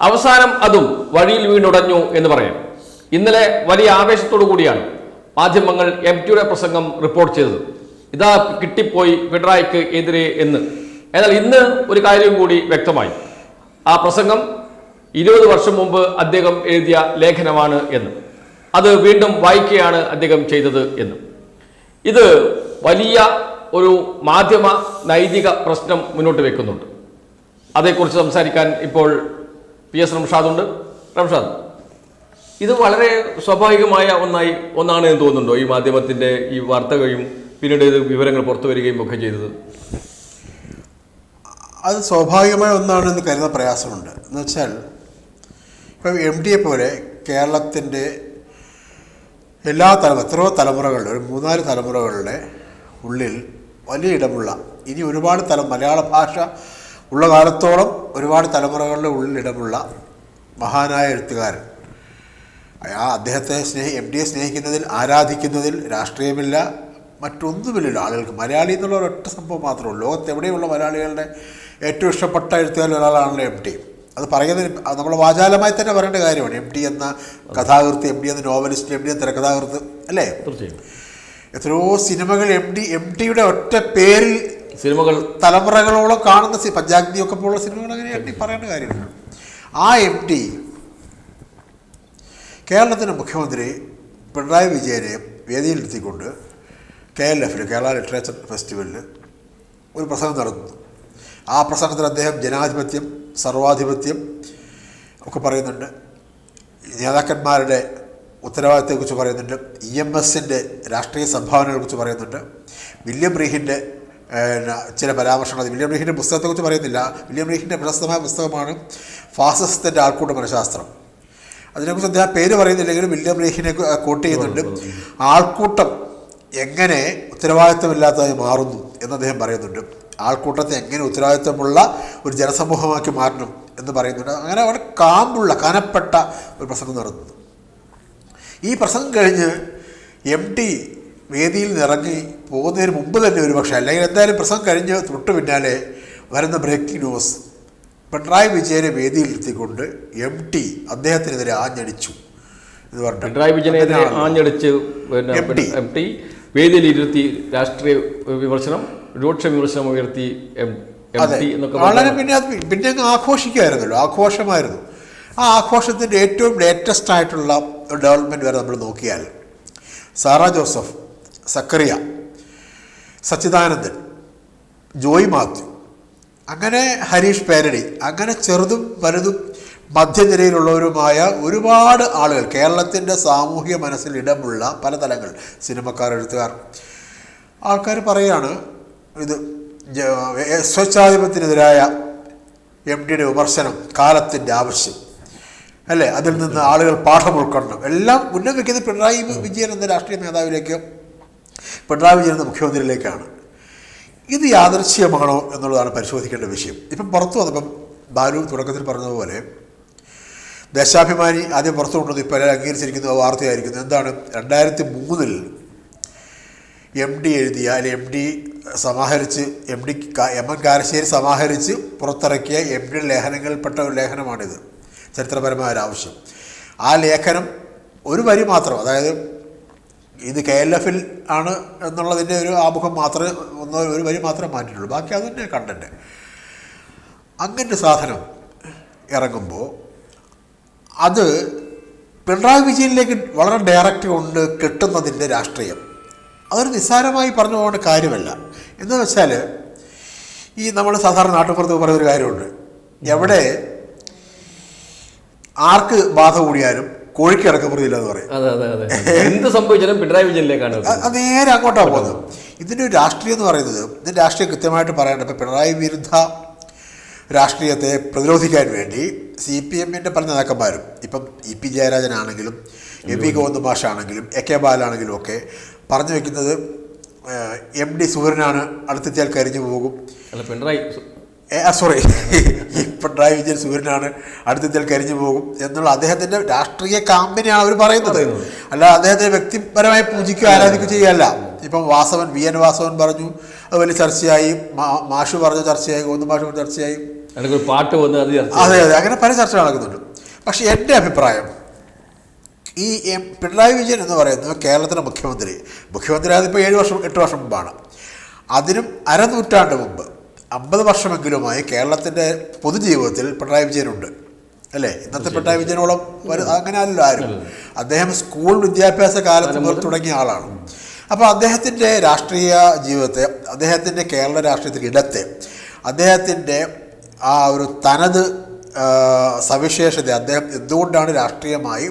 അവസാനം അതും വഴിയിൽ വീണുടഞ്ഞു എന്ന് പറയാം. ഇന്നലെ വലിയ ആവേശത്തോടു കൂടിയാണ് മാധ്യമങ്ങൾ എം ടിയുടെ പ്രസംഗം റിപ്പോർട്ട് ചെയ്തത്. ഇതാ കിട്ടിപ്പോയി പിണറായിക്ക് എതിരെ എന്ന്. എന്നാൽ ഇന്ന് ഒരു കാര്യം കൂടി വ്യക്തമായി. ആ പ്രസംഗം ഇരുപത് വർഷം മുമ്പ് അദ്ദേഹം എഴുതിയ ലേഖനമാണ് എന്ന്. അത് വീണ്ടും വായിക്കുകയാണ് അദ്ദേഹം ചെയ്തത് എന്ന്. ഇത് വലിയ ഒരു മാധ്യമ നൈതിക പ്രശ്നം മുന്നോട്ട് വെക്കുന്നുണ്ട്. അതേക്കുറിച്ച് സംസാരിക്കാൻ ഇപ്പോൾ പി എസ് റംഷാദുണ്ട്. റംഷാദ് ഇത് വളരെ സ്വാഭാവികമായ ഒന്നായി ഒന്നാണ് എന്ന് തോന്നുന്നുണ്ടോ? ഈ മാധ്യമത്തിന്റെ ഈ വാർത്തകയും പിന്നീട് ഇത് വിവരങ്ങൾ പുറത്തു വരികയും ഒക്കെ ചെയ്തത്. അത് സ്വാഭാവികമായ ഒന്നാണെന്ന് കരുതുന്ന പ്രയാസമുണ്ട്. എന്ന് വെച്ചാൽ ഇപ്പം എം ഡിയെ പോലെ കേരളത്തിന്റെ എല്ലാ തലമുറ എത്രയോ തലമുറകളുടെ ഒരു മൂന്നാൽ തലമുറകളുടെ ഉള്ളിൽ വലിയ ഇടമുള്ള ഇനി ഒരുപാട് തല മലയാള ഭാഷ ഉള്ള കാലത്തോളം ഒരുപാട് തലമുറകളുടെ ഉള്ളിൽ ഇടമുള്ള മഹാനായ എഴുത്തുകാരൻ. ആ അദ്ദേഹത്തെ സ്നേഹി എം ഡിയെ സ്നേഹിക്കുന്നതിൽ ആരാധിക്കുന്നതിൽ രാഷ്ട്രീയമില്ല മറ്റൊന്നുമില്ലല്ലോ ആളുകൾക്ക്. മലയാളി എന്നുള്ള ഒരൊറ്റ സംഭവം മാത്രമേ ഉള്ളൂ. ലോകത്തെവിടെയുള്ള മലയാളികളുടെ ഏറ്റവും ഇഷ്ടപ്പെട്ട എഴുത്തുകാരിൽ ഒരാളാണല്ലോ എം ടി അത് പറയുന്നതിന് നമ്മൾ വാചാലമായി തന്നെ പറയേണ്ട കാര്യമാണ്. എം ഡി എന്ന കഥാകൃത്ത് എം ടി എന്ന നോവലിസ്റ്റ് എം ടി എന്ന തിരക്കഥാകൃത്ത് അല്ലേ? തീർച്ചയായും. എത്രയോ സിനിമകൾ എം ഡി എം ടിയുടെ ഒറ്റ പേരിൽ സിനിമകൾ തലമുറകളോളം കാണുന്ന സി പഞ്ചാഗ്നിയൊക്കെ പോലുള്ള സിനിമകൾ അങ്ങനെ എണ്ണി പറയേണ്ട കാര്യമില്ല. ആ എം ടി കേരളത്തിന്റെ മുഖ്യമന്ത്രി പിണറായി വിജയനെ വേദിയിലെത്തിക്കൊണ്ട് കെ എൽ എഫിൽ കേരള ലിറ്ററേച്ചർ ഫെസ്റ്റിവലിൽ ഒരു പ്രസംഗം നടത്തുന്നു. ആ പ്രസംഗത്തിൽ അദ്ദേഹം ജനാധിപത്യം സർവാധിപത്യം ഒക്കെ പറയുന്നുണ്ട്. നേതാക്കന്മാരുടെ ഉത്തരവാദിത്തത്തെക്കുറിച്ച് പറയുന്നുണ്ട്. ഇ എം എസിന്റെ രാഷ്ട്രീയ സംഭാവനകളെക്കുറിച്ച് പറയുന്നുണ്ട്. വില്യം റീഹിന്റെ ചില പരാമർശങ്ങൾ വില്യം റീഹിന്റെ പുസ്തകത്തെക്കുറിച്ച് പറയുന്നില്ല. വില്യം റീഹിന്റെ പ്രശസ്തമായ പുസ്തകമാണ് ഫാസിസത്തിന്റെ ആൾക്കൂട്ട മനഃശാസ്ത്രം അതിനെക്കുറിച്ച് അദ്ദേഹം പേര് പറയുന്നില്ലെങ്കിലും വില്യം റീഹിനെ കോട്ട് ചെയ്യുന്നുണ്ട്. ആൾക്കൂട്ടം എങ്ങനെ ഉത്തരവാദിത്തമില്ലാത്തതായി മാറുന്നു എന്ന് അദ്ദേഹം പറയുന്നുണ്ട്. ആൾക്കൂട്ടത്തെ എങ്ങനെ ഉത്തരവാദിത്തമുള്ള ഒരു ജനസമൂഹമാക്കി മാറ്റണം എന്ന് പറയുന്നുണ്ട്. അങ്ങനെ അവിടെ കാമ്പുള്ള കനപ്പെട്ട ഒരു പ്രസംഗം നടത്തുന്നു ഈ പ്രസംഗം കഴിഞ്ഞ് എം ടി വേദിയിൽ നിറങ്ങി പോകുന്നതിന് മുമ്പ് തന്നെ ഒരു പക്ഷേ അല്ലെങ്കിൽ എന്തായാലും പ്രസംഗം കഴിഞ്ഞ് തൊട്ട് പിന്നാലെ വരുന്ന ബ്രേക്കിംഗ് ന്യൂസ് പിണറായി വിജയനെ വേദിയിലെത്തിക്കൊണ്ട് എം ടി അദ്ദേഹത്തിനെതിരെ ആഞ്ഞടിച്ചു എന്ന് പറഞ്ഞു പിണറായി വിജയനെതിരെ ആഞ്ഞടിച്ച് എം ടി. വേദിയിൽ ഇരുത്തി രാഷ്ട്രീയ വിമർശനം രൂക്ഷ വിമർശനം ഉയർത്തി എം വളരെ പിന്നെ അത് പിന്നെ അങ്ങ് ആഘോഷിക്കുമായിരുന്നല്ലോ ആഘോഷമായിരുന്നു. ആ ആഘോഷത്തിന്റെ ഏറ്റവും ലേറ്റസ്റ്റ് ആയിട്ടുള്ള ഡെവലപ്മെന്റ് വരെ നമ്മൾ നോക്കിയാൽ സാറ ജോസഫ് സക്കറിയ സച്ചിദാനന്ദൻ ജോയ് മാത്യു. അങ്ങനെ ഹരീഷ് പേരടി അങ്ങനെ ചെറുതും വലുതും മധ്യനിരയിലുള്ളവരുമായ ഒരുപാട് ആളുകൾ കേരളത്തിന്റെ സാമൂഹ്യ മനസ്സിൽ ഇടമുള്ള പല തലങ്ങൾ സിനിമക്കാർ എഴുത്തുകാർ. ആൾക്കാർ പറയുകയാണ് ഇത് സ്വച്ഛാധിപത്യത്തിനെതിരായ എം ഡിയുടെ വിമർശനം കാലത്തിന്റെ ആവശ്യം. അല്ലേ? അതിൽ നിന്ന് ആളുകൾ പാഠം ഉൾക്കൊള്ളണം എല്ലാം ഉന്നം വയ്ക്കുന്നത് പിണറായി വിജയൻ എന്ന രാഷ്ട്രീയ നേതാവിലേക്ക് പിണറായി വിജയൻ മുഖ്യമന്ത്രിയിലേക്കാണ്. ഇത് യാദൃശ്യമാണോ എന്നുള്ളതാണ് പരിശോധിക്കേണ്ട വിഷയം. ഇപ്പം പുറത്തു വന്നപ്പം ബാലു തുടക്കത്തിൽ പറഞ്ഞതുപോലെ ദേശാഭിമാനി ആദ്യം പുറത്തു കൊണ്ടുവന്നു ഇപ്പോൾ എല്ലാവരും അംഗീകരിച്ചിരിക്കുന്ന വാർത്തയായിരിക്കുന്നു. എന്താണ്? രണ്ടായിരത്തി മൂന്നിൽ എം ഡി എഴുതിയ അല്ലെങ്കിൽ M D സമാഹരിച്ച് M D M N Karassery സമാഹരിച്ച് പുറത്തിറക്കിയ എം ഡി ലേഖനങ്ങളിൽപ്പെട്ട ഒരു ലേഖനമാണിത്. ചരിത്രപരമായ ഒരു ആവശ്യം. ആ ലേഖനം ഒരു വരി മാത്രം അതായത് ഇത് കെ എൽ എഫിൽ ആണ് എന്നുള്ളതിന്റെ ഒരു ആമുഖം മാത്രമേ ഒന്നോ ഒരു വരി മാത്രമേ മാറ്റിയിട്ടുള്ളൂ. ബാക്കി അതുതന്നെ കണ്ടന്റ് അങ്ങനെ അങ്ങനത്തെ സാധനം ഇറങ്ങുമ്പോൾ അത് പിണറായി വിജയനിലേക്ക് വളരെ ഡയറക്റ്റ് കൊണ്ട് കിട്ടുന്നതിന്റെ രാഷ്ട്രീയം. അതൊരു നിസ്സാരമായി പറഞ്ഞു പോകേണ്ട കാര്യമല്ല. എന്ന് വെച്ചാൽ ഈ നമ്മൾ സാധാരണ നാട്ടുപുറത്ത് പറയുന്നൊരു കാര്യമുണ്ട്. എവിടെ ആർക്ക് ബാധ കൂടിയാലും കോഴിക്ക് ഇറക്കപ്പെടുന്നില്ല എന്ന് പറയും. അതെ അതെ അതെ. എന്ത് സംഭവിച്ചാലും പിണറായി വിജയനിലേക്കാണ് അത്. നേരെ അങ്ങോട്ടാണ് പോകുന്നത്. ഇതിന്റെ ഒരു രാഷ്ട്രീയം എന്ന് പറയുന്നത് ഇതിന്റെ രാഷ്ട്രീയം കൃത്യമായിട്ട് പറയേണ്ടത് ഇപ്പം പിണറായി വിരുദ്ധ രാഷ്ട്രീയത്തെ പ്രതിരോധിക്കാൻ വേണ്ടി സി പി എമ്മിന്റെ പല നേതാക്കന്മാരും ഇപ്പം ഇ പി ജയരാജനാണെങ്കിലും എ പി ഗോവിന്ദ ആണെങ്കിലും എ കെ ബാലാണെങ്കിലും ഒക്കെ പറഞ്ഞു വെക്കുന്നത് എം ഡി സൂര്യനാണ് അടുത്തെത്തിയാൽ കരിഞ്ഞു പോകും. അല്ല പിണറായി സോറി ഇപ്പം ഡ്രൈവ് വിജയൻ സൂര്യനാണ്. അടുത്തെത്തിയാൽ കരിഞ്ഞു പോകും എന്നുള്ള അദ്ദേഹത്തിന്റെ രാഷ്ട്രീയ കാമ്പിനെയാണ് അവർ പറയുന്നത്. അല്ല അദ്ദേഹത്തെ വ്യക്തിപരമായി പൂജിക്കുകയോ ആരാധിക്കുകയോ ചെയ്യുകയല്ല ഇപ്പം വാസവൻ വി എൻ വാസവൻ പറഞ്ഞു അത് വലിയ ചർച്ചയായി. മാഷു പറഞ്ഞു ചർച്ചയായി ഗോവിന്ദ മാഷു പറഞ്ഞ ചർച്ചയായി. പാട്ട് വന്ന് അത് അതെ അതെ. അങ്ങനെ പല ചർച്ച നടക്കുന്നുണ്ട്. പക്ഷേ എന്റെ അഭിപ്രായം ഈ എം പിണറായി വിജയൻ എന്ന് പറയുന്നത് കേരളത്തിലെ മുഖ്യമന്ത്രി. മുഖ്യമന്ത്രി അതിപ്പോൾ ഏഴ് വർഷം എട്ട് വർഷം മുമ്പാണ്. അതിനും അരനൂറ്റാണ്ട് മുമ്പ് അമ്പത് വർഷമെങ്കിലുമായി കേരളത്തിന്റെ പൊതുജീവിതത്തിൽ പിണറായി വിജയനുണ്ട്. അല്ലേ? ഇന്നത്തെ പിണറായി വിജയനോളം അങ്ങനെ അല്ലല്ലോ ആരും. അദ്ദേഹം സ്കൂൾ വിദ്യാഭ്യാസ കാലത്ത് മുതൽ തുടങ്ങിയ ആളാണ്. അപ്പോൾ അദ്ദേഹത്തിന്റെ രാഷ്ട്രീയ ജീവിതത്തെ അദ്ദേഹത്തിന്റെ കേരള രാഷ്ട്രീയത്തിൽ ഇടത്തെ അദ്ദേഹത്തിന്റെ ആ ഒരു തനത് സവിശേഷത അദ്ദേഹം എന്തുകൊണ്ടാണ് രാഷ്ട്രീയമായി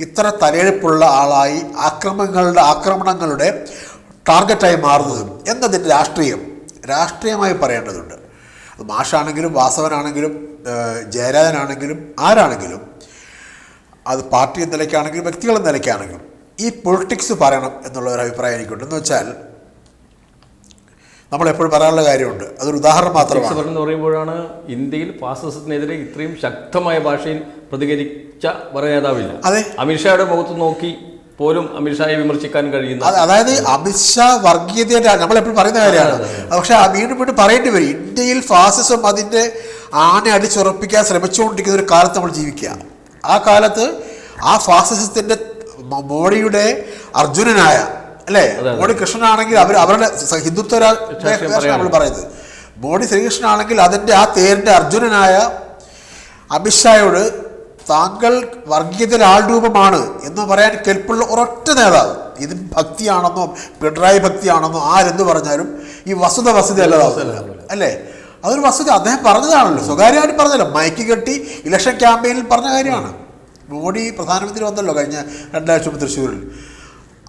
ഇത്ര തലയെടുപ്പുള്ള ആളായി ആക്രമങ്ങളുടെ ആക്രമണങ്ങളുടെ ടാർഗറ്റായി മാറുന്നത് എന്നതിന്റെ രാഷ്ട്രീയം രാഷ്ട്രീയമായി പറയേണ്ടതുണ്ട്. അത് മാഷാണെങ്കിലും വാസവനാണെങ്കിലും ജയരാജനാണെങ്കിലും ആരാണെങ്കിലും അത് പാർട്ടി എന്ന നിലയ്ക്കാണെങ്കിലും വ്യക്തികൾ എന്ന നിലയ്ക്കാണെങ്കിലും ഈ പൊളിറ്റിക്സ് പറയണം എന്നുള്ള ഒരു അഭിപ്രായം എനിക്കുണ്ട്. എന്ന് വെച്ചാൽ നമ്മളെപ്പോഴും പറയാനുള്ള കാര്യമുണ്ട്. അതൊരു ഉദാഹരണം മാത്രമാണ്. എന്ന് പറയുമ്പോഴാണ് ഇന്ത്യയിൽ ഫാസിസത്തിനെതിരെ ഇത്രയും ശക്തമായ ഭാഷയിൽ പ്രതികരിച്ച നേതാവില്ല അതെ. അമിത്ഷായുടെ മുഖത്ത് നോക്കി പോലും അമിത്ഷായെ വിമർശിക്കാൻ കഴിയുന്ന അത് അതായത് അമിത്ഷാ വർഗീയതയുടെ നമ്മളെപ്പോഴും പറയുന്ന കാര്യമാണ്. പക്ഷെ ആ വീണ്ടും വീണ്ടും പറയേണ്ടി വരും. ഇന്ത്യയിൽ ഫാസിസം അതിന്റെ ആണെ അടിച്ചുറപ്പിക്കാൻ ശ്രമിച്ചുകൊണ്ടിരിക്കുന്ന ഒരു കാലത്ത് നമ്മൾ ജീവിക്കുക. ആ കാലത്ത് ആ ഫാസിസത്തിന്റെ മോഡിയുടെ അർജുനനായ അല്ലേ? മോഡി കൃഷ്ണനാണെങ്കിൽ അവർ അവരുടെ ഹിന്ദുത്വ നമ്മൾ പറയുന്നത്. മോഡി ശ്രീകൃഷ്ണനാണെങ്കിൽ അതിന്റെ ആ തേരിന്റെ അർജുനനായ അമിത്ഷായോട് താങ്കൾ വർഗീയതയിൽ ആൾരൂപമാണ് എന്ന് പറയാൻ കെൽപ്പുള്ള ഒരൊറ്റ നേതാവ്. ഇത് ഭക്തിയാണെന്നോ പിണറായി ഭക്തിയാണെന്നോ ആരെന്ന് പറഞ്ഞാലും ഈ വസ്തുത വസ്തുത അല്ല അല്ലേ? അതൊരു വസ്തുത. അദ്ദേഹം പറഞ്ഞതാണല്ലോ. സ്വകാര്യമായിട്ട് പറഞ്ഞല്ലോ മയക്ക് കെട്ടി ഇലക്ഷൻ ക്യാമ്പയിനിൽ പറഞ്ഞ കാര്യമാണ്. മോഡി പ്രധാനമന്ത്രി വന്നല്ലോ കഴിഞ്ഞ രണ്ടാഴ്ച മുമ്പ് തൃശ്ശൂരിൽ.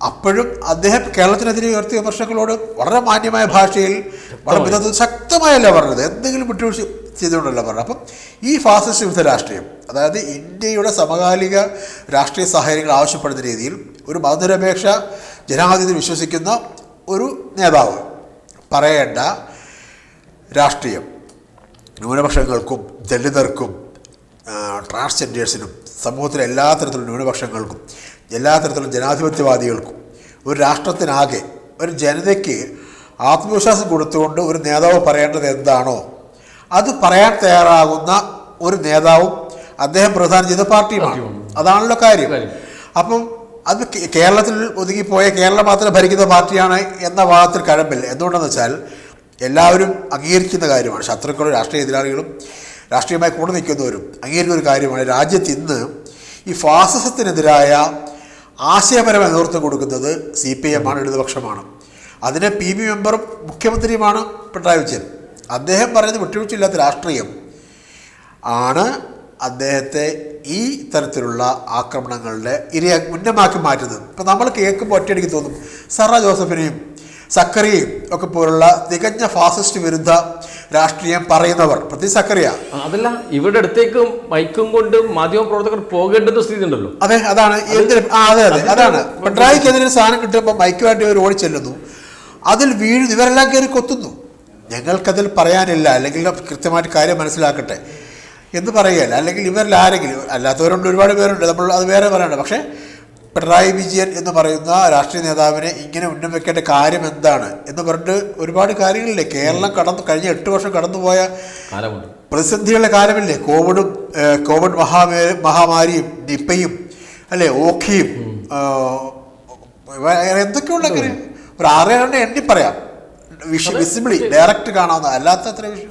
അപ്പോഴും അദ്ദേഹം കേരളത്തിനെതിരെ ഉയർത്തിയ വിമർശനങ്ങളോട് വളരെ മാന്യമായ ഭാഷയിൽ വളരെ ശക്തമായല്ല പറഞ്ഞത്. എന്തെങ്കിലും വിട്ടുവീഴ്ച ചെയ്തുകൊണ്ടല്ല പറഞ്ഞത്. അപ്പം ഈ ഫാസിസ്റ്റ് വിരുദ്ധ രാഷ്ട്രീയം അതായത് ഇന്ത്യയുടെ സമകാലിക രാഷ്ട്രീയ സാഹചര്യങ്ങൾ ആവശ്യപ്പെടുന്ന രീതിയിൽ ഒരു മതനിരപേക്ഷ ജനാധിപത്യത്തിൽ വിശ്വസിക്കുന്ന ഒരു നേതാവ് പറയേണ്ട രാഷ്ട്രീയം ന്യൂനപക്ഷങ്ങൾക്കും ദളിതർക്കും ട്രാൻസ്ജെൻഡേഴ്സിനും സമൂഹത്തിലെ എല്ലാ തരത്തിലും ന്യൂനപക്ഷങ്ങൾക്കും എല്ലാ തരത്തിലും ജനാധിപത്യവാദികൾക്കും ഒരു രാഷ്ട്രത്തിനാകെ ഒരു ജനതയ്ക്ക് ആത്മവിശ്വാസം കൊടുത്തുകൊണ്ട് ഒരു നേതാവ് പറയേണ്ടത് എന്താണോ അത് പറയാൻ തയ്യാറാകുന്ന ഒരു നേതാവും അദ്ദേഹം പ്രധാനം ചെയ്ത പാർട്ടിയുമാണ്. അതാണല്ലോ കാര്യം. അപ്പം അത് കേരളത്തിൽ ഒതുങ്ങിപ്പോയ കേരളം മാത്രം ഭരിക്കുന്ന പാർട്ടിയാണ് എന്ന വാദത്തിൽ കഴമ്പില്ല. എന്തുകൊണ്ടെന്ന് വെച്ചാൽ എല്ലാവരും അംഗീകരിക്കുന്ന കാര്യമാണ്. ശത്രുക്കളും രാഷ്ട്രീയ എതിരാളികളും രാഷ്ട്രീയമായി കൂടെ നിൽക്കുന്നവരും അംഗീകരിക്കുന്ന ഒരു കാര്യമാണ്. രാജ്യത്ത് ഇന്ന് ഈ ഫാസിസത്തിനെതിരായ ആശയപരമായ നേതൃത്വം കൊടുക്കുന്നത് സി പി എമ്മാണ് ഇടതുപക്ഷമാണ്. അതിന് പി ബി മെമ്പറും മുഖ്യമന്ത്രിയുമാണ് പിണറായി വിജയൻ. അദ്ദേഹം പറയുന്നത് വിട്ടുവീഴ്ചയില്ലാത്ത രാഷ്ട്രീയം ആണ് അദ്ദേഹത്തെ ഈ തരത്തിലുള്ള ആക്രമണങ്ങളുടെ ഇരയ ഉന്നമാക്കി മാറ്റുന്നത്. ഇപ്പം നമ്മൾ കേൾക്കുമ്പോൾ ഒറ്റയടിക്ക് തോന്നും സറ ജോസഫിനെയും സക്കറിയും ഒക്കെ പോലുള്ള തികഞ്ഞ ഫാസിസ്റ്റ് വിരുദ്ധ രാഷ്ട്രീയം പറയുന്നവർ. പ്രത്യേകിച്ച് സക്കറിയ? അതല്ല ഇവരുടെ അടുത്തേക്ക് മൈക്കും കൊണ്ട് മാധ്യമപ്രവർത്തകർ പോകേണ്ടുന്ന സ്ഥിതി ഉണ്ടല്ലോ അതെ അതാണ്. എന്തിനും? ആ അതെ അതെ അതാണ്. പിണറായിക്കെതിരെ സാധനം കിട്ടുമ്പോൾ മൈക്കുമായിട്ട് ഇവർ ഓടി ചെല്ലുന്നു. അതിൽ വീഴുന്നു. ഇവരെല്ലാം കയറി കൊത്തുന്നു. ഞങ്ങൾക്കതിൽ പറയാനില്ല. അല്ലെങ്കിൽ കൃത്യമായിട്ട് കാര്യം മനസ്സിലാക്കട്ടെ. എന്ന് പറയുകയല്ല അല്ലെങ്കിൽ ഇവരിൽ ആരെങ്കിലും അല്ലാത്തവരുണ്ട് ഒരുപാട് പേരുണ്ട്. നമ്മൾ അത് വേറെ പറയണ്ട. പക്ഷേ പിണറായി വിജയൻ എന്ന് പറയുന്ന രാഷ്ട്രീയ നേതാവിനെ ഇങ്ങനെ ഉന്നം വെക്കേണ്ട കാര്യം എന്താണ്? എന്ന് പറഞ്ഞിട്ട് ഒരുപാട് കാര്യങ്ങളില്ലേ? കേരളം കടന്നു കഴിഞ്ഞ എട്ട് വർഷം കടന്നുപോയ പ്രതിസന്ധികളുടെ കാലമില്ലേ? കോവിഡും കോവിഡ് മഹാമേ മഹാമാരിയും നിപ്പയും അല്ലേ? ഓഖിയും എന്തൊക്കെയുള്ള കാര്യം ഒരു ആറേഴെണ്ണം എണ്ണി പറയാം വിഷ വിസിബിളി ഡയറക്റ്റ് കാണാവുന്ന അല്ലാത്ത അത്ര വിഷ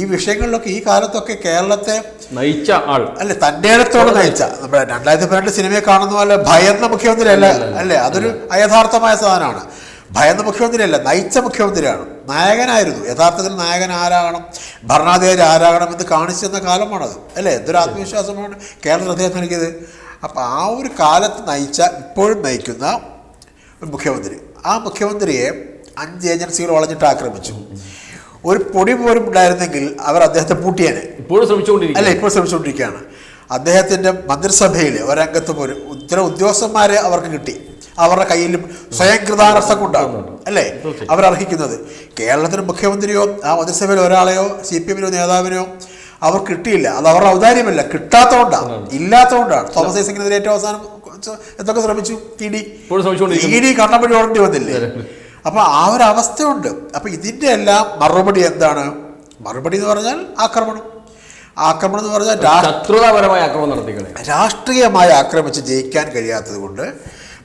ഈ വിഷയങ്ങളിലൊക്കെ ഈ കാലത്തൊക്കെ കേരളത്തെ നയിച്ച ആൾ. അല്ലെ തന്റെ ഇടത്തോടെ നയിച്ച. നമ്മുടെ രണ്ടായിരത്തി പതിനെട്ട് സിനിമയെ കാണുന്ന പോലെ ഭയന്ന മുഖ്യമന്ത്രി അല്ല അല്ലേ അതൊരു അയഥാർത്ഥമായ സാധനമാണ്. ഭയന്ന മുഖ്യമന്ത്രി അല്ല നയിച്ച മുഖ്യമന്ത്രിയാണ്. നായകനായിരുന്നു. യഥാർത്ഥത്തിൽ നായകൻ ആരാകണം? ഭരണാധികാരി ആരാകണം എന്ന് കാണിച്ചു തന്ന കാലമാണത്. അല്ലേ എന്തൊരു ആത്മവിശ്വാസമാണ് കേരളത്തിൽ അദ്ദേഹം നൽകിയത്? അപ്പം ആ ഒരു കാലത്ത് നയിച്ച ഇപ്പോഴും നയിക്കുന്ന ഒരു മുഖ്യമന്ത്രി. ആ മുഖ്യമന്ത്രിയെ അഞ്ച് ഏജൻസികൾ വളഞ്ഞിട്ട് ആക്രമിച്ചു. ഒരു പൊടി പോലും ഉണ്ടായിരുന്നെങ്കിൽ അവർ അദ്ദേഹത്തെ പൂട്ടിയാണ് ഇപ്പോഴും ശ്രമിച്ചുകൊണ്ടിരിക്കും അല്ല ഇപ്പോൾ ശ്രമിച്ചുകൊണ്ടിരിക്കുകയാണ്. അദ്ദേഹത്തിന്റെ മന്ത്രിസഭയിൽ ഒരംഗത്ത് പോലും ചില ഉദ്യോഗസ്ഥന്മാരെ അവർക്ക് കിട്ടി. അവരുടെ കയ്യിലും സ്വയം കൃതാനർത്ഥം കൊണ്ടാണ് അല്ലേ അവരർഹിക്കുന്നത്. കേരളത്തിന് മുഖ്യമന്ത്രിയോ ആ മന്ത്രിസഭയിൽ ഒരാളെയോ സി പി എമ്മിനോ നേതാവിനോ അവർ കിട്ടിയില്ല. അത് അവരുടെ ഔദാര്യമല്ല. കിട്ടാത്തതുകൊണ്ടാണ്. ഇല്ലാത്തതുകൊണ്ടാണ്. തോമസ് ഐസക്കിനെതിരെ ഏറ്റവും അവസാനം എന്തൊക്കെ ശ്രമിച്ചു? E D? ഇ ഡി കണ്ണപ്പടി ഓടേണ്ടി വന്നില്ലേ? അപ്പൊ ആ ഒരു അവസ്ഥയുണ്ട്. അപ്പോൾ ഇതിന്റെ എല്ലാം മറുപടി എന്താണ്? മറുപടി എന്ന് പറഞ്ഞാൽ ആക്രമണം. ആക്രമണം എന്ന് പറഞ്ഞാൽ ശത്രുതാപരമായ ആക്രമണം നടത്തിക്കളെ. രാഷ്ട്രീയമായി ആക്രമിച്ച് ജയിക്കാൻ കഴിയാത്തത് കൊണ്ട്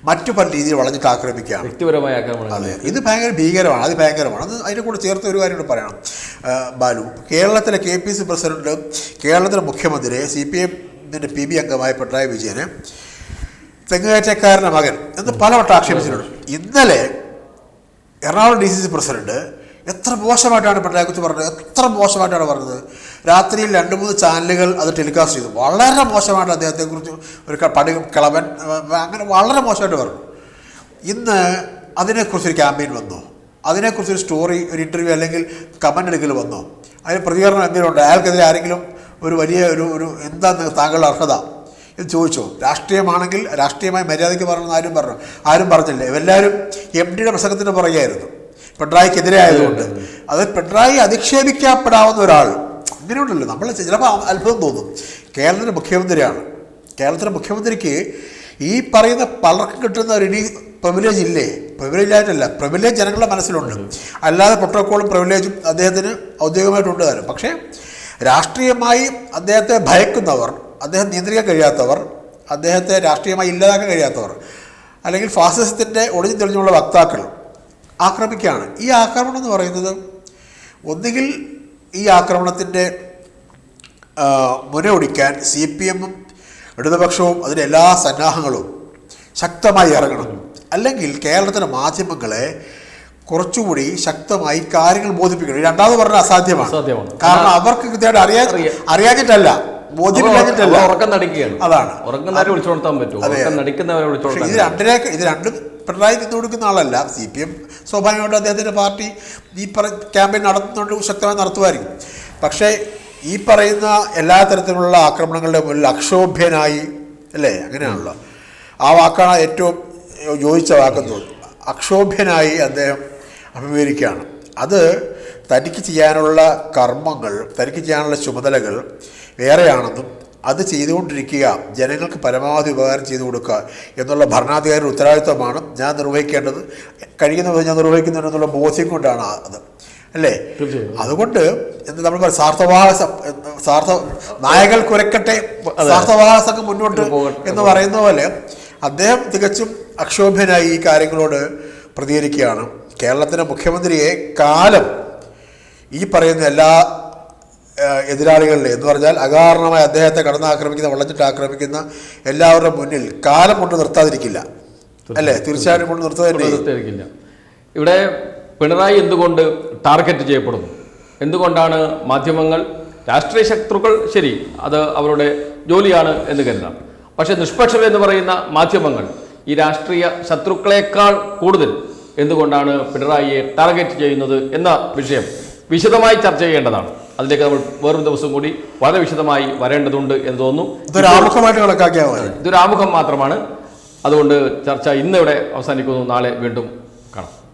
മറ്റു പല രീതിയിൽ വളഞ്ഞിട്ട് ആക്രമിക്കുകയാണ്. വ്യക്തിപരമായ ആക്രമണം. അതെ. ഇത് ഭയങ്കര ഭീകരമാണ്. അത് ഭയങ്കരമാണ്. അത് അതിനെ കൂടെ ചേർത്ത് ഒരു കാര്യം കൂടെ പറയണം. ബാലു കേരളത്തിലെ കെ പി സി പ്രസിഡന്റ് കേരളത്തിലെ മുഖ്യമന്ത്രി സി പി എമ്മിന്റെ പി ബി അംഗമായ പിണറായി വിജയന് തെങ്ങുകയറ്റക്കാരന്റെ മകൻ എന്ന് പലവട്ടം ആക്ഷേപിച്ചിട്ടുണ്ട്. ഇന്നലെ Ernakulam D C C president എത്ര മോശമായിട്ടാണ് പിണറായി കുറിച്ച് പറഞ്ഞത്? എത്ര മോശമായിട്ടാണ് പറഞ്ഞത്? രാത്രിയിൽ രണ്ട് മൂന്ന് ചാനലുകൾ അത് ടെലികാസ്റ്റ് ചെയ്തു. വളരെ മോശമായിട്ട് അദ്ദേഹത്തെക്കുറിച്ച് ഒരു പടി കിളവൻ അങ്ങനെ വളരെ മോശമായിട്ട് പറഞ്ഞു. ഇന്ന് അതിനെക്കുറിച്ചൊരു ക്യാമ്പയിൻ വന്നോ? അതിനെക്കുറിച്ചൊരു സ്റ്റോറി ഒരു ഇന്റർവ്യൂ അല്ലെങ്കിൽ കമന്റ് എടുക്കൽ വന്നോ? അതിന് പ്രതികരണം എന്തെങ്കിലും ഉണ്ട്? അയാൾക്കെതിരെ ആരെങ്കിലും ഒരു വലിയ ഒരു ഒരു എന്താ താങ്കളുടെ അർഹത? എന്ന് ചോദിച്ചോ? രാഷ്ട്രീയമാണെങ്കിൽ രാഷ്ട്രീയമായി മര്യാദയ്ക്ക് പറയണമെന്ന് ആരും പറഞ്ഞു. ആരും പറഞ്ഞില്ല. ഇവരെല്ലാവരും എം ഡിയുടെ പ്രസംഗത്തിന് പുറകെയായിരുന്നു. പിണറായിക്കെതിരെ ആയതുകൊണ്ട്. അത് പിണറായി അധിക്ഷേപിക്കപ്പെടാവുന്ന ഒരാൾ. അങ്ങനെയുണ്ടല്ലോ. നമ്മൾ ചിലപ്പോൾ അത്ഭുതം തോന്നും. കേരളത്തിന്റെ മുഖ്യമന്ത്രിയാണ്. കേരളത്തിലെ മുഖ്യമന്ത്രിക്ക് ഈ പറയുന്ന പലർക്കും കിട്ടുന്ന ഒരു ഇനി പ്രിവിലേജ് ഇല്ലേ? പ്രിവിലേജ് ആയിട്ടല്ല. പ്രിവിലേജ് ജനങ്ങളുടെ മനസ്സിലുണ്ട്. അല്ലാതെ പ്രോട്ടോക്കോളും പ്രിവിലേജും അദ്ദേഹത്തിന് ഔദ്യോഗികമായിട്ടുണ്ട് തരും പക്ഷേ രാഷ്ട്രീയമായി അദ്ദേഹത്തെ ഭയക്കുന്നവർ അദ്ദേഹം നിയന്ത്രിക്കാൻ കഴിയാത്തവർ അദ്ദേഹത്തെ രാഷ്ട്രീയമായി ഇല്ലാതാക്കാൻ കഴിയാത്തവർ അല്ലെങ്കിൽ ഫാസിസത്തിന്റെ ഒളിഞ്ഞു തെളിഞ്ഞുള്ള വക്താക്കൾ ആക്രമിക്കുകയാണ്. ഈ ആക്രമണം എന്ന് പറയുന്നത് ഒന്നുകിൽ ഈ ആക്രമണത്തിന്റെ മുനയൊടിക്കാൻ സി പി എമ്മും ഇടതുപക്ഷവും അതിന്റെ എല്ലാ സന്നാഹങ്ങളും ശക്തമായി ഇറങ്ങണം. അല്ലെങ്കിൽ കേരളത്തിലെ മാധ്യമങ്ങളെ കുറച്ചുകൂടി ശക്തമായി കാര്യങ്ങൾ ബോധിപ്പിക്കണം. രണ്ടാമത് പറഞ്ഞാൽ അസാധ്യമാണ്. അസാധ്യമാണ്. കാരണം അവർക്ക് കൃത്യമായിട്ട് അറിയാൻ അറിയാഞ്ഞിട്ടല്ല. ബോധ്യമില്ലാഞ്ഞിട്ടല്ല. ഉറക്കം നടിക്കുകയാണ്. അതാണ്. ഉറങ്ങുന്നവരെ വിളിച്ചു കൊടുത്താൻ പറ്റും അതെ. ഉറക്കം നടിക്കുന്നവരെ ഇത് രണ്ടിനെ ഇത് രണ്ടും പിണറായി നിന്ന് കൊടുക്കുന്ന ആളല്ല. സി പി എം സ്വാഭാവികമായിട്ടും അദ്ദേഹത്തിന്റെ പാർട്ടി ഈ പറ ക്യാമ്പയിൻ നടത്തുന്നുണ്ട് ശക്തമായി നടത്തുമായിരിക്കും. പക്ഷേ ഈ പറയുന്ന എല്ലാ തരത്തിലുള്ള ആക്രമണങ്ങളുടെ മുന്നിൽ അക്ഷോഭ്യനായി അല്ലേ? അങ്ങനെയാണല്ലോ. ആ വാക്കാണ് ഏറ്റവും യോജിച്ച വാക്കെന്ന് തോന്നുന്നു. അക്ഷോഭ്യനായി അദ്ദേഹം അഭിമുഖീകരിക്കുകയാണ്. അത് തനിക്ക് ചെയ്യാനുള്ള കർമ്മങ്ങൾ തനിക്ക് ചെയ്യാനുള്ള ചുമതലകൾ വേറെയാണെന്നും അത് ചെയ്തുകൊണ്ടിരിക്കുക ജനങ്ങൾക്ക് പരമാവധി ഉപകാരം ചെയ്തു കൊടുക്കുക എന്നുള്ള ഭരണാധികാരിയുടെ ഉത്തരവാദിത്വമാണ് ഞാൻ നിർവഹിക്കേണ്ടത്. കഴിയുന്ന ഞാൻ നിർവഹിക്കുന്നുണ്ടെന്നുള്ള ബോധ്യം കൊണ്ടാണ് അത്. അല്ലേ? അതുകൊണ്ട് എന്ന് നമ്മൾ പറയും സാർത്ഥവാഹ സാർത്ഥ നായകൾ കുരക്കട്ടെ. സാർത്ഥവാഹ സംഘം മുന്നോട്ട് എന്ന് പറയുന്ന പോലെ അദ്ദേഹം തികച്ചും അക്ഷോഭ്യനായി ഈ കാര്യങ്ങളോട് പ്രതികരിക്കുകയാണ്. കേരളത്തിലെ മുഖ്യമന്ത്രിയെ കാലം ഈ പറയുന്ന എല്ലാ ഏഹ്, എതിരാളികളിലെ എന്ന് പറഞ്ഞാൽ അകാരണമായി അദ്ദേഹത്തെ കടന്നാക്രമിക്കുന്ന വളഞ്ഞിട്ട് ആക്രമിക്കുന്ന എല്ലാവരുടെ മുന്നിൽ കാലം കൊണ്ട് നിർത്താതിരിക്കില്ല. അല്ലേ? തീർച്ചയായിട്ടും കൊണ്ട് നിർത്താതിരിക്കില്ല. ഇവിടെ പിണറായി എന്തുകൊണ്ട് ടാർഗറ്റ് ചെയ്യപ്പെടുന്നു? എന്തുകൊണ്ടാണ് മാധ്യമങ്ങൾ രാഷ്ട്രീയ ശത്രുക്കൾ ശരി അത് അവരുടെ ജോലിയാണ് എന്ന് കരുതാം. പക്ഷെ നിഷ്പക്ഷം എന്ന് പറയുന്ന മാധ്യമങ്ങൾ ഈ രാഷ്ട്രീയ ശത്രുക്കളെക്കാൾ കൂടുതൽ എന്തുകൊണ്ടാണ് പിണറായിയെ ടാർഗറ്റ് ചെയ്യുന്നത് എന്ന വിഷയം വിശദമായി ചർച്ച ചെയ്യേണ്ടതാണ്. അതിലേക്ക് നമ്മൾ വേറൊരു ദിവസം കൂടി വളരെ വിശദമായി വരേണ്ടതുണ്ട് എന്ന് തോന്നുന്നു. ഇതൊരു ആമുഖം മാത്രമാണ്. അതുകൊണ്ട് ചർച്ച ഇന്നിവിടെ അവസാനിക്കുന്നു. നാളെ വീണ്ടും കാണാം.